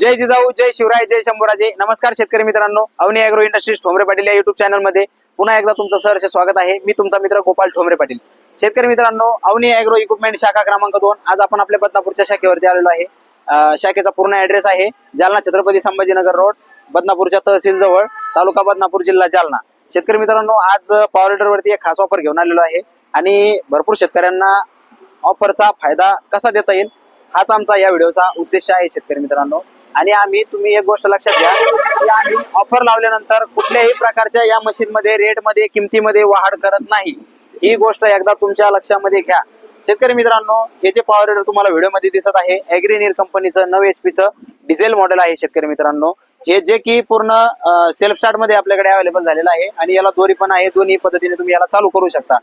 जय जिजाऊ जय शिवराय जय शंभूराजे. नमस्कार शेतकरी मित्रांनो. अवनी अॅग्रो इंडस्ट्रीज ठोंबरे पाटील या युट्यूब चॅनलमध्ये पुन्हा एकदा तुमचं सहर्ष स्वागत आहे. मी तुमचा मित्र गोपाल ठोंबरे पाटील. शेतकरी मित्रांनो अवनी अॅग्रो इक्विपमेंट शाखा क्रमांक दोन. आज आपण आपल्या बदनापूरच्या शाखेवरती आलेलो आहे. शाखेचा पूर्ण ऍड्रेस आहे जालना छत्रपती संभाजीनगर रोड बदनापूरच्या तहसील जवळ तालुका बदनापूर जिल्हा जालना. शेतकरी मित्रांनो आज पॉवर वरती एक खास ऑफर घेऊन आलेलो आहे. आणि भरपूर शेतकऱ्यांना ऑफरचा फायदा कसा देता येईल हाच आमचा या व्हिडिओचा उद्देश आहे शेतकरी मित्रांनो. आणि आम्ही तुम्ही एक गोष्ट लक्षात घ्या की आम्ही ऑफर लावल्यानंतर कुठल्याही प्रकारच्या या मशीन मध्ये रेटमध्ये किमतीमध्ये वाढ करत नाही. ही गोष्ट एकदा तुमच्या लक्षामध्ये घ्या. शेतकरी मित्रांनो हे जे पॉवर रेडर तुम्हाला व्हिडिओमध्ये दिसत आहे ॲग्रीनीर कंपनीचं नऊ एच चं डिझेल मॉडेल आहे शेतकरी मित्रांनो. हे जे की पूर्ण सेल्फ स्टार्टमध्ये आपल्याकडे अवेलेबल झालेलं आहे आणि याला दोरी पण आहे. दोन्ही पद्धतीने तुम्ही याला चालू करू शकता.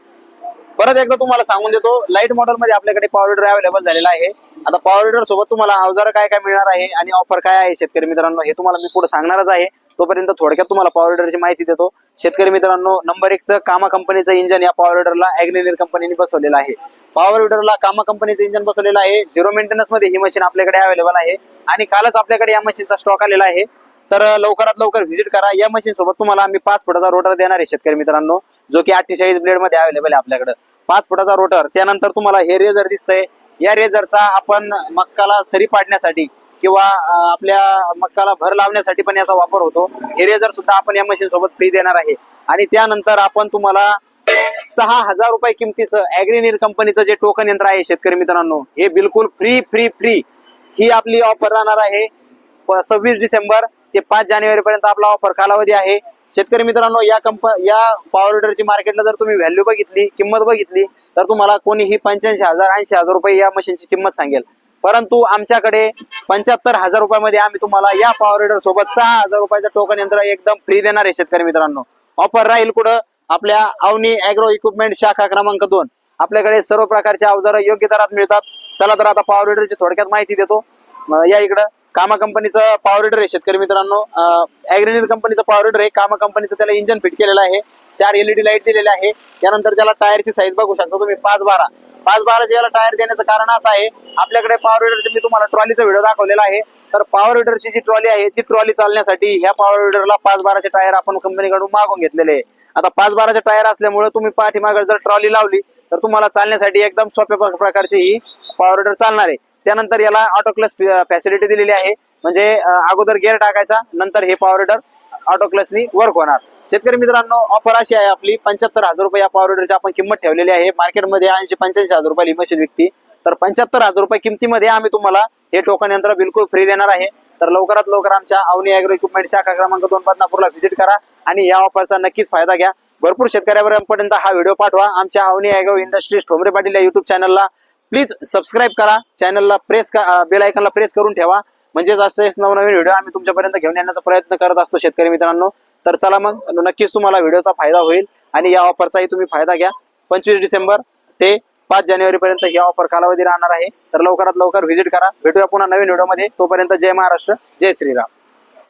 परत एकदा तुम्हाला सांगून देतो लाइट मॉडेल मध्ये आपल्याकडे पॉवर रेडर अवेलेबल झालेला आहे. आता पॉवर विडर सोबत तुम्हाला अवजार काय काय मिळणार आहे आणि ऑफर काय आहे शेतकरी मित्रांनो हे तुम्हाला मी पुढे सांगणारच आहे. तोपर्यंत थोडक्यात तुम्हाला पॉवर विडरची माहिती देतो. शेतकरी मित्रांनो नंबर एकचं कामा कंपनीचं इंजन या पॉवर विडरला अॅग्नेनियर कंपनीने बसवलेलं आहे. पॉवर विडरला कामा कंपनीचं इंजन बसवलेलं आहे. झिरो मेंटेनन्समध्ये ही मशीन आपल्याकडे अवेलेबल आहे. आणि कालच आपल्याकडे या मशीनचा स्टॉक आलेला आहे. तर लवकरात लवकर व्हिजिट करा. या मशीन सोबत तुम्हाला आम्ही पाच फुटाचा रोटर देणार आहे शेतकरी मित्रांनो जो की अठ्ठेचाळीस ब्लेडमध्ये अवेलेबल आहे आपल्याकडे. पाच फुटाचा रोटर त्यानंतर तुम्हाला हे रेझर दिसतंय. या रेझरचा आपण मक्काला सरी पाडण्यासाठी किंवा आपल्या मक्काला भर लावण्यासाठी पण याचा वापर होतो. हे रेझर सुद्धा आपण या मशीन सोबत फ्री देणार आहे. आणि त्यानंतर आपण तुम्हाला सहा हजार रुपये किमतीचं अॅग्रिनीर कंपनीचं जे टोकन यंत्र आहे शेतकरी मित्रांनो हे बिलकुल फ्री फ्री फ्री ही आपली ऑफर राहणार आहे. सव्वीस डिसेंबर ते पाच जानेवारी पर्यंत आपला ऑफर कालावधी आहे. शेतकरी मित्रांनो या कंप या पॉवर विडरची मार्केटला जर तुम्ही व्हॅल्यू बघितली किंमत बघितली तर तुम्हाला कोणीही पंच्याऐंशी हजार ऐंशी हजार रुपये या मशीनची किंमत सांगेल. परंतु आमच्याकडे पंच्याहत्तर हजार रुपयामध्ये आम्ही तुम्हाला या पॉवर विडर सोबत सहा हजार रुपयाचं टोकन यंत्र एकदम फ्री देणार आहे शेतकरी मित्रांनो. ऑफर राहील कुठं? आपल्या अवनी अॅग्रो इक्विपमेंट शाखा क्रमांक दोन. आपल्याकडे सर्व प्रकारचे अवजार योग्य दरात मिळतात. चला तर आता पॉवर विडरची थोडक्यात माहिती देतो. या इकडं. कामा कंपनीचं पॉवर रेडर आहे शेतकरी मित्रांनो. अॅग्रेनियर कंपनीचं पॉवर रेडर आहे. कामा कंपनीचं त्याला इंजन फिट केलेलं आहे. चार एलईडी लाइट दिलेले आहे. त्यानंतर त्याला टायरची साईज बघू शकता तुम्ही. पाच बारा. पाच बाराचे याला टायर देण्याचं कारण असं आहे. आपल्याकडे पॉवर रेडरचे मी तुम्हाला ट्रॉलीचा व्हिडिओ दाखवलेला आहे. तर पॉवर रेडरची जी ट्रॉली आहे ती ट्रॉली चालण्यासाठी ह्या पॉवर रेडरला पाच बाराचे टायर आपण कंपनीकडून मागून घेतलेले आहे. आता पाच बाराचे टायर असल्यामुळे तुम्ही पाठीमागे जर ट्रॉली लावली तर तुम्हाला चालण्यासाठी एकदम सोप्या प्रकारची ही पॉवर रेडर चालणार आहे. त्यानंतर याला ऑटोक्लस फॅसिलिटी दिलेली आहे. म्हणजे अगोदर गेअर टाकायचा नंतर हे पॉवर रेडर ऑटो वर्क होणार. शेतकरी मित्रांनो ऑफर अशी आहे आपली पंच्याहत्तर हजार रुपये या पॉवर विडरची आपण किंमत ठेवलेली आहे. मार्केटमध्ये ऐंशी पंच्याऐंशी हजार रुपये मशीन विकती. तर पंच्याहत्तर हजार रुपये किमतीमध्ये आम्ही तुम्हाला हे टोकन यंत्र बिलकुल फ्री देणार आहे. तर लवकरात लवकर आमच्या अवनी अॅग्रो इक्विपमेंट शाखा क्रमांक दोन बदनापूरला व्हिजिट करा आणि या ऑफरचा नक्कीच फायदा घ्या. भरपूर शेतकऱ्यापर्यंत हा व्हिडिओ पाठवा. आमच्या अवनी अॅग्रो इंडस्ट्रीज ठोंबरे पाटील या युट्यूब चॅनलला प्लीज सबस्क्राईब करा चॅनलला प्रेस बेल आयकनला प्रेस करून ठेवा. म्हणजेच असेच नवनवीन व्हिडिओ आम्ही तुमच्यापर्यंत घेऊन येण्याचा प्रयत्न करत असतो शेतकरी मित्रांनो. तर चला मग नक्कीच तुम्हाला व्हिडिओचा फायदा होईल आणि या ऑफरचाही तुम्ही फायदा घ्या. पंचवीस डिसेंबर ते पाच जानेवारीपर्यंत ही ऑफर कालावधी राहणार आहे. तर लवकरात लवकर व्हिजिट करा. भेटूया पुन्हा नवीन व्हिडिओमध्ये. तोपर्यंत जय महाराष्ट्र जय श्रीराम.